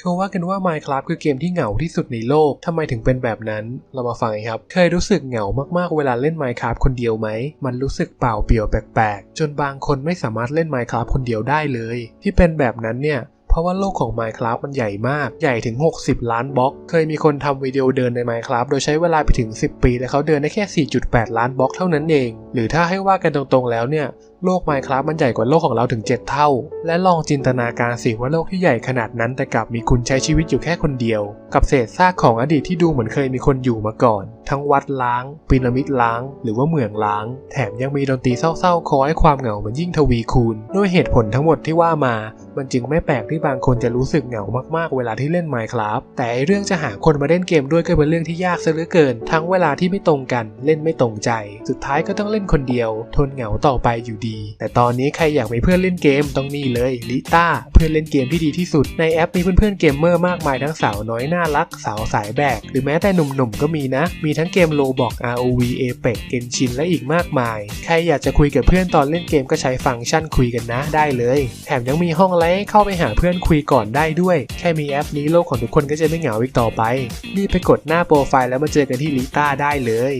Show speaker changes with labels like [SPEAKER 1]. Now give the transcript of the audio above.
[SPEAKER 1] เขาว่ากันว่า Minecraft คือเกมที่เหงาที่สุดในโลก ทำไมถึงเป็นแบบนั้น เรามาฟังกันครับ เคยรู้สึกเหงามากๆ เวลาเล่น Minecraft คนเดียวไหม มันรู้สึกเปล่าเปลี่ยวแปลกๆ จนบางคนไม่สามารถเล่น Minecraft คนเดียวได้เลย ที่เป็นแบบนั้นเนี่ยเพราะว่าโลกของ Minecraft มันใหญ่มาก ใหญ่ถึง 60 ล้านบล็อก เคยมีคนทำวิดีโอเดินใน Minecraft โดยใช้เวลาไปถึง 10 ปีและเขาเดินได้แค่ 4.8 ล้านบล็อกเท่านั้นเอง หรือถ้าให้ว่ากันตรงๆแล้วเนี่ย โลก Minecraft มันใหญ่กว่าโลกของเราถึง 7 เท่า และลองจินตนาการสิว่าโลกที่ใหญ่ขนาดนั้นแต่กลับมีคุณใช้ชีวิตอยู่แค่คนเดียว กับเศษซากของอดีตที่ดูเหมือนเคยมีคนอยู่มาก่อน ทั้งวัดล้าง พีระมิดล้าง หรือว่าเหมืองล้าง แถมยังมีดนตรีเศร้าๆคอยให้ความเหงามันยิ่งทวีคูณ ด้วยเหตุผลทั้งหมดที่ว่ามา มันจึงไม่แปลกที่บางคนจะรู้สึกเหงามากๆ เวลาที่เล่น Minecraft แต่เรื่องจะหาคนมาเล่นเกมด้วยก็เป็นเรื่องที่ยากซะเหลือเกิน ทั้งเวลาที่ไม่ตรงกัน เล่นไม่ตรงใจ สุดท้ายก็ต้องเล่นคนเดียว ทนเหงาต่อไปอยู่ดีแต่ตอนนี้ใครอยากมีเพื่อนเล่นเกมต้องนี่เลยลิต้าเพื่อนเล่นเกมที่ดีที่สุด ในแอปมีเพื่อนๆเกมเมอร์มากมายทั้งสาวน้อยน่ารัก สาวสายแบก หรือแม้แต่หนุ่มๆก็มีนะ มีทั้งเกมโลบอก ROV Apex Genshin และอีกมากมาย ใครอยากจะคุยกับเพื่อนตอนเล่นเกมก็ใช้ฟังก์ชันคุยกันนะได้เลย แถมยังมีห้องไลฟ์เข้าไปหาเพื่อนคุยก่อนได้ด้วย แค่มีแอปนี้โลกของทุกคนก็จะไม่เหงาอีกต่อไปรีบไปกดหน้าโปรไฟล์แล้วมาเจอกันที่ลิต้าได้เลย